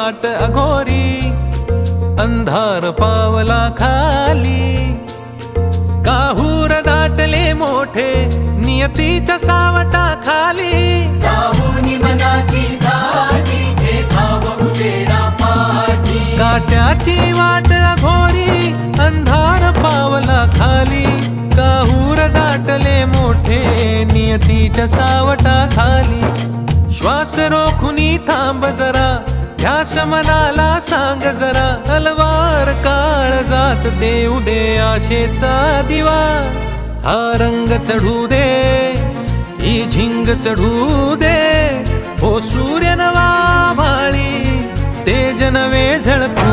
वाट अघोरी अंधार पावला खाली. काहूर दाटले मोठे नियतीच्या सावटा खाली. काट्याची वाट अघोरी अंधार पावला खाली. काहूर दाटले मोठे नियतीच्या सावटा खाली. श्वास रोखुनी थांब जरा ध्यास मनाला सांग जरा तलवार काळ जात देऊ दे आशेचा दिवा. हा रंग चढू दे ही झिंग चढू दे. हो सूर्य नवा भाळी ते जनवे झळकू